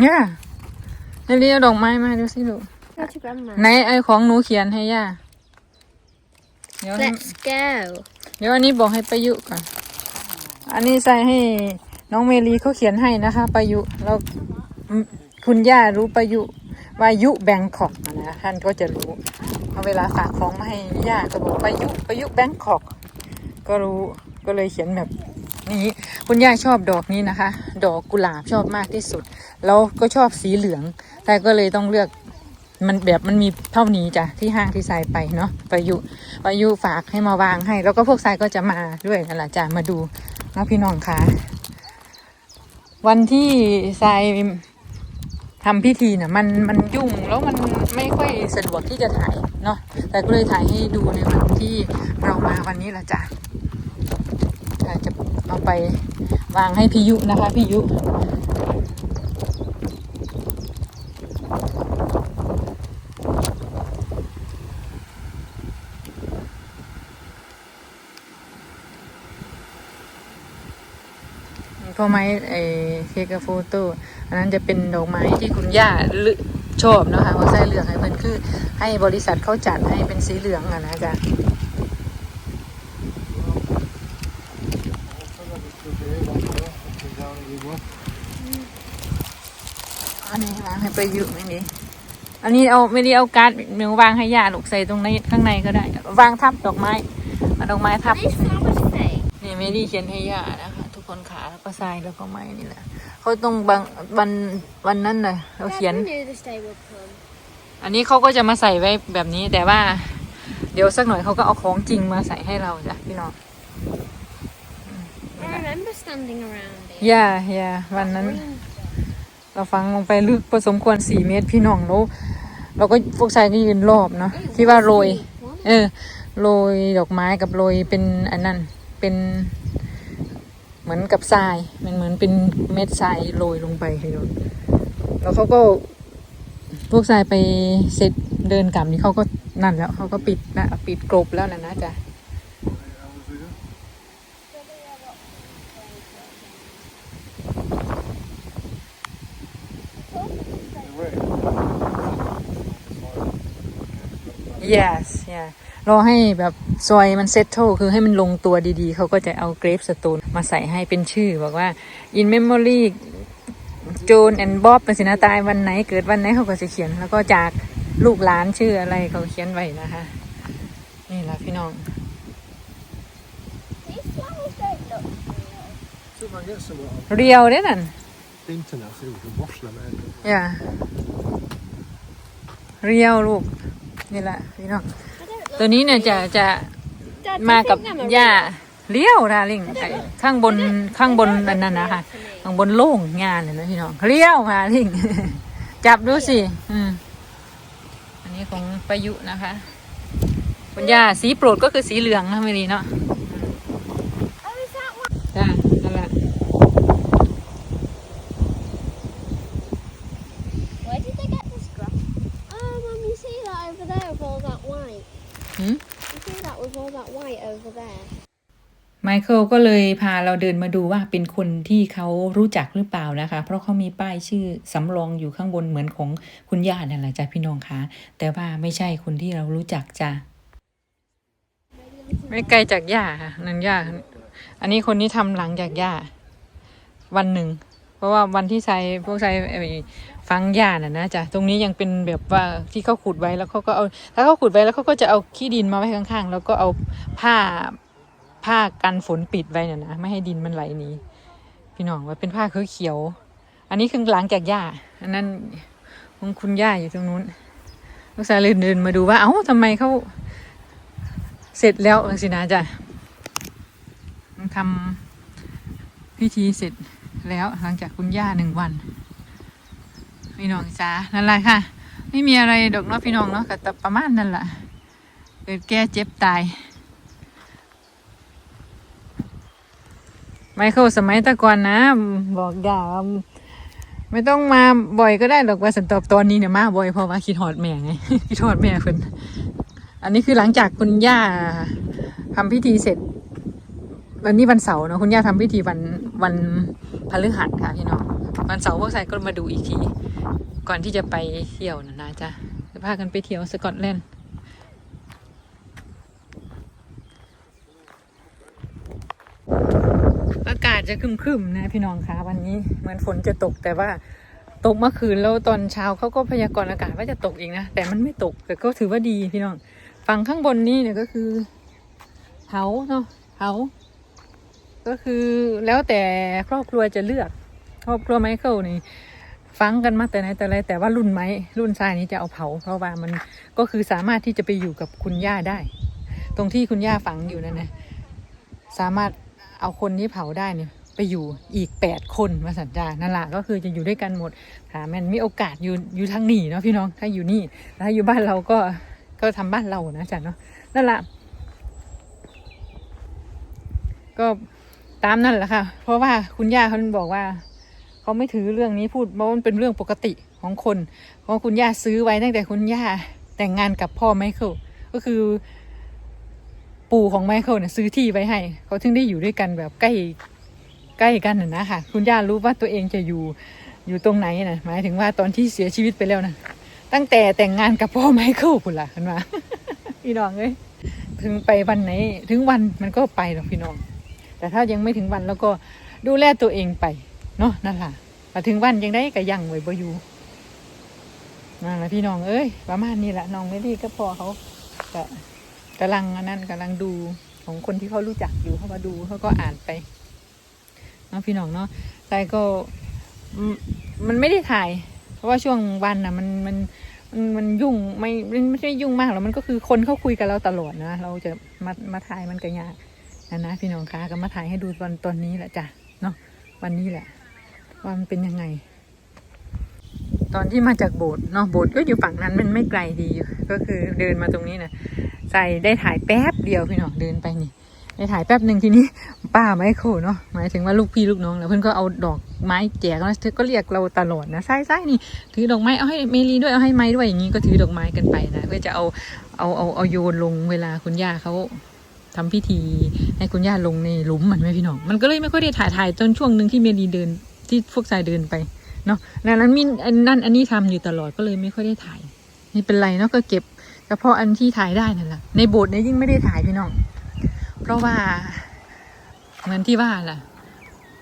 เนี่ยเดี๋ยวเรียกดอกไม้มาดูสิลูก Go to grandma. ไหนไอของหนูเขียนให้ย่าเดี๋ยวให้ Let's go. เดี๋ยวอันนี้บอกให้ประยุก่อน อันนี้ใส่ให้น้องเมลีเขาเขียนให้นะคะ ประยุแล้วคุณย่ารู้ประยุวายุแบงคอกนะท่านก็จะรู้เอาเวลาฝากของมาให้ย่าก็บอกประยุประยุแบงคอก ก็รู้ก็เลยเขียนแบบ นี้ คุณย่าชอบดอกนี้นะคะ ดอกกุหลาบชอบมากที่สุด แล้วก็ชอบสีเหลือง แต่ก็เลยต้องเลือกมันแบบมันมีเท่านี้จ้ะที่ห้างที่ทรายไปเนาะประยุประยุฝากให้มาวางให้ แล้วก็พวกทรายก็จะมาด้วยนั่นแหละจ้ะมาดูนะพี่น้องคะวันที่ทรายทำพิธีเนี่ยมันมันยุ่งแล้วมันไม่ค่อยสะดวกที่จะถ่ายเนาะแต่ก็เลยถ่ายให้ดูในวันที่เรามาวันนี้ละจ้ะ อาจจะเอาไปวางให้พียุนะคะพียุพอไม้ไอ้เคกกับโฟโต้อันนั้นจะเป็นดอกไม้ที่คุณย่าเลือกชอบนะคะว่าใส่เหลืองให้เพิ่นคือ ให้บริษัทเขาจัดให้เป็นสีเหลืองอะนะจ๊ะ อันนี้วางให้ไปอยู่ไม่ดีอันนี้เอาไม่ได้เอาการ์ดเมืองวางให้ย่าลูกใส่ตรงในข้างในก็ได้ วางทับดอกไม้เอาดอกไม้ทับ These flowers say. นี่ไม่ได้เขียนให้ย่านะคะทุกคนขาแล้วก็ทรายแล้วก็ไม้นี่แหละเขาต้องบางวันวันนั้นเลยเราเขียน Dad, we knew this day would come. อันนี้เขาก็จะมาใส่ไว้แบบนี้แต่ว่า เดี๋ยวสักหน่อยเขาก็เอาของจริงมาใส่ให้เราจ้ะพี่น้อง I remember standing around it. ย่าย่าวันนั้น เราฟังลงไปลึกพอสมควรสี่เมตรพี่น้องแล้วเราก็พวกชายก็ยืนรอบเนาะที่ว่าโรย เออโรยดอกไม้กับโรยเป็นอันนั้นเป็น เหมือนกับทรายมันเหมือนเป็นเม็ดทรายโรยลงไปพี่น้องแล้วเขาก็พวกทรายไปเสร็จเดินกลับนี่เขาก็นั่นแล้วเขาก็ปิดนะปิดกรบแล้วนะนะจ๊ะ yes yeah รอให้แบบซอยมันเซตโตคือให้มันลงตัวดีๆ เขาก็จะเอาเกรฟสโตนมาใส่ให้เป็นชื่อ บอกว่า in memory โจนแอนบ๊อบเป็นสินะตายวันไหนเกิดวันไหนเขาก็จะเขียน แล้วก็จากลูกหลานชื่ออะไรเขาเขียนไว้นะคะ นี่แหละพี่น้อง These flowers don't look real. Så man get some of เรียวเด้นั่น internet så du kan varsla med det. อย่าเรียวลูก นี่แหละพี่น้อง I don't ตัวนี้เนี่ยจะจะ Dad, do you มากับ think them are หญ้า real? เลี้ยวดาลิงไอ้ข้างบนข้างบนอันนั้นนะคะข้างบนโล่งงานเลยนะพี่น้องเลี้ยวมาลิงจับดูสิอืมอันนี้ของประยุนะคะคุณย่าสีโปรดก็คือสีเหลืองนะเมลีเนาะ Oh, is that one? จ้านั่นแหละ Where did they get this grass? Oh, Mum, you see that over there with all that white? หืม You see that with all that white over there? ไมเคิลก็เลยพาเราเดินมาดูว่าเป็นคนที่เขารู้จักหรือเปล่านะคะ เพราะเขามีป้ายชื่อสำรองอยู่ข้างบนเหมือนของคุณย่านั่นแหละจ้ะพี่น้องคะแต่ว่าไม่ใช่คนที่เรารู้จักจ้ะไม่ไกลจากย่าค่ะนั่นย่าอันนี้คนนี้ทำหลังจากย่าวันหนึ่ง เพราะว่าวันที่ใช้พวกใช้ฟังย่าน่ะนะจ๊ะตรงนี้ยังเป็นแบบว่าที่เขาขุดไว้แล้วเขาก็เอาถ้าเขาขุดไว้แล้วเขาก็จะเอาขี้ดินมาไว้ข้างๆ แล้วก็เอาผ้าผ้ากันฝนปิดไว้น่ะนะไม่ให้ดินมันไหลหนีพี่น้องว่าเป็นผ้าคือเขียว อันนี้คือหลังจากย่าอันนั้นของคุณย่าอยู่ตรงนู้นลูกสาวเลยเดินมาดูว่า เอ้าทำไมเขาเสร็จแล้วสินะจ๊ะทำพิธีเสร็จ แล้วหลังจากคุณย่าหนึ่งวัน พี่น้องจ้านั่นแหละค่ะ ไม่มีอะไรดอกเนาะพี่น้องเนาะก็แต่ประมาณนั่นแหละเกิดแก่เจ็บตายไมเคิลสมัยตะก่อนนะ บอกอย่าว่าไม่ต้องมาบ่อยก็ได้หรอกว่าสันตอบตอนนี้เนี่ยมาบ่อยเพราะว่าคิดหอดแม่ไงคิดหอดแม่เพิ่นอันนี้คือหลังจากคุณย่าทำพิธีเสร็จ วันนี้วันเสาร์เนอะคุณย่าทำพิธีวันวันพฤหัสค่ะพี่น้องวันเสาร์พวกชายก็มาดูอีกที ก่อนที่จะไปเที่ยวนะนะจ๊ะจะพากันไปเที่ยวสกอตแลนด์อากาศจะครึมๆนะพี่น้องคะวันนี้เหมือนฝนจะตกแต่ว่าตกเมื่อคืนแล้วตอนเช้าเขาก็พยากรณ์อากาศว่าจะตกอีกนะ แต่มันไม่ตกแต่ก็ถือว่าดีพี่น้องฝั่งข้างบนนี่เนี่ยก็คือเขาเนาะเขา ก็คือแล้วแต่ครอบครัวจะเลือก ครอบครัวไมเคิลนี่ฟังกันมาแต่ไหนแต่ไรแต่ว่ารุ่นไม้รุ่นทรายนี้จะเอาเผา เพราะว่ามันก็คือสามารถที่จะไปอยู่กับคุณย่าได้ ตรงที่คุณย่าฝังอยู่นั่นนะสามารถเอาคนที่เผาได้เนี่ยไปอยู่อีกแปดคนมาสัญญานั่นแหละก็คือจะอยู่ด้วยกันหมดหามันมีโอกาสอยู่อยู่ทางนี้เนาะพี่น้องถ้าอยู่นี่ถ้าอยู่บ้านเราก็ก็ทำบ้านเรานะจ๊ะเนาะนั่นแหละก็ ตามนั่นแหละค่ะ เพราะว่าคุณย่าเขาบอกว่า เขาไม่ถือเรื่องนี้พูดเพราะมันเป็นเรื่องปกติของคน เพราะคุณย่าซื้อไว้ตั้งแต่คุณย่าแต่งงานกับพ่อไมเคิลก็คือ ปู่ของไมเคิลเนี่ยซื้อที่ไว้ให้ เขาถึงได้อยู่ด้วยกันแบบใกล้ใกล้กันน่ะนะค่ะ คุณย่ารู้ว่าตัวเองจะอยู่อยู่ตรงไหนนะหมายถึงว่าตอนที่เสียชีวิตไปแล้วนะตั้งแต่แต่งงานกับพ่อไมเคิลคุณล่ะคุณว่าพี่น้องเอ้ยถึงไปวันไหน ถึงวันมันก็ไปหรอกพี่น้อง แต่ถ้ายังไม่ถึงวันแล้วก็ดูแลตัวเองไปเนาะนั่นแหละมาถึงวันยังได้ก็ยังไว้บ่อยู่นั่นแหละพี่น้องเอ้ยประมาณนี้แหละน้องไม่ดีก็พอเขาก็กำลังนนั้นกำลังดูของคนที่เขารู้จักอยู่เขามาดูเขาก็อ่านไปเนาะพี่น้องเนาะแต่ก็มันไม่ได้ถ่าย เพราะว่าช่วงวันน่ะมันมันมันมันยุ่งไม่ไม่ไม่ใช่ยุ่งมากหรอกมันก็คือคนเขาคุยกับเราตลอดนะ เราจะมามาถ่ายมันก็ยาก นะนะพี่น้องคะก็มาถ่ายให้ดูตอนตอนนี้แหละจ้ะเนาะวันนี้แหละ ว่ามันเป็นยังไง ตอนที่มาจากโบสถ์เนาะโบสถ์ก็อยู่ฝั่งนั้นมันไม่ไกลดีอยู่ก็คือเดินมาตรงนี้นะใส่ได้ถ่ายแป๊บเดียวพี่น้องเดินไปนี่ได้ถ่ายแป๊บหนึ่งทีนี้ป้าไมโคเนาะหมายถึงว่าลูกพี่ลูกน้อง แล้วเพื่อนก็เอาดอกไม้แจกแล้วเธอก็เรียกเราตลอดนะใช่ใช่นี่ ถือดอกไม้เอาให้เมลีด้วยเอาให้ไม้ด้วยอย่างนี้ก็ถือดอกไม้กันไปนะเพื่อจะเอาเอาเอาเอาโยนลงเวลาคุณย่าเขา ทำพิธีให้คุณย่าลงในหลุมมันไหมพี่น้อง มันก็เลยไม่ค่อยได้ถ่ายถ่ายจนช่วงหนึ่งที่เมลีเดินที่พวกชายเดินไปเนาะดังนั้นมินอันนั่นอันนี้ทำอยู่ตลอดก็เลยไม่ค่อยได้ถ่ายไม่เป็นไรเนาะก็เก็บเฉพาะอันที่ถ่ายได้นั่นแหละในโบสถ์เนี่ยยิ่งไม่ได้ถ่ายพี่น้อง เพราะว่าเหมือนที่ว่าล่ะ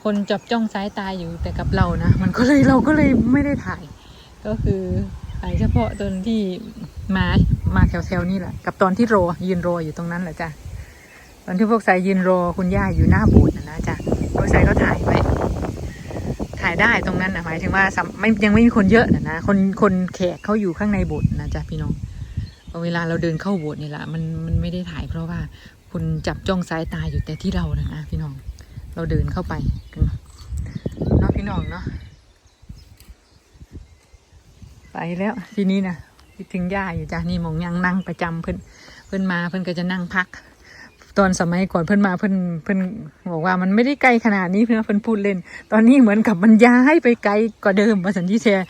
คนจับจ้องสายตาอยู่แต่กับเรานะมันก็เลยเราก็เลยไม่ได้ถ่าย ก็คือถ่ายเฉพาะตอนที่มามาแถวๆนี่แหละกับตอนที่รอยืนรออยู่ตรงนั้นแหละจ้ะ ตอนที่พวกสายยืนรอคุณย่าอยู่หน้าโบสถ์นะนะจ้ะพวกสายก็ถ่ายไว้ถ่ายได้ตรงนั้นนะหมายถึงว่าไม่ยังไม่มีคนเยอะนะนะคนคนแขกเขาอยู่ข้างในโบสถ์นะจ๊ะพี่น้องเวลาเราเดินเข้าโบสถ์นี่แหละมันมันไม่ได้ถ่ายเพราะว่าคุณจับจ้องสายตาอยู่แต่ที่เรานะนะพี่น้องเราเดินเข้าไปกันเนาะพี่น้องเนาะไปแล้วทีนี้นะคิดถึงย่าอยู่จ้ะนี่มองยังนั่งประจำเพิ่นเพิ่นมาเพิ่นก็จะนั่งพัก ตอนสมัยก่อนเพิ่นมาเพิ่นเพิ่นบอกว่ามันไม่ได้ไกลขนาดนี้เพื่อนเพิ่นพูดเล่น ตอนนี้เหมือนกับมันย้ายไปไกลกว่าเดิมมาสันที่แชร์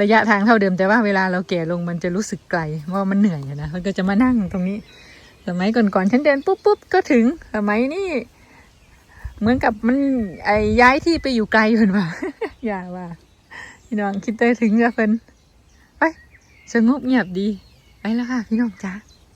ระยะทางเท่าเดิมแต่ว่าเวลาเราแก่ลงมันจะรู้สึกไกลว่ามันเหนื่อยนะเพิ่นก็จะมานั่งตรงนี้ สมัยก่อนๆฉันเดินปุ๊บปุ๊บก็ถึงสมัยนี้เหมือนกับมันไอ้ย้ายที่ไปอยู่ไกลเพิ่นว่าอย่าว่าพี่น้องคิดได้ถึงกับเพิ่นไปสงบเงียบดีไปแล้วค่ะพี่น้องจ้า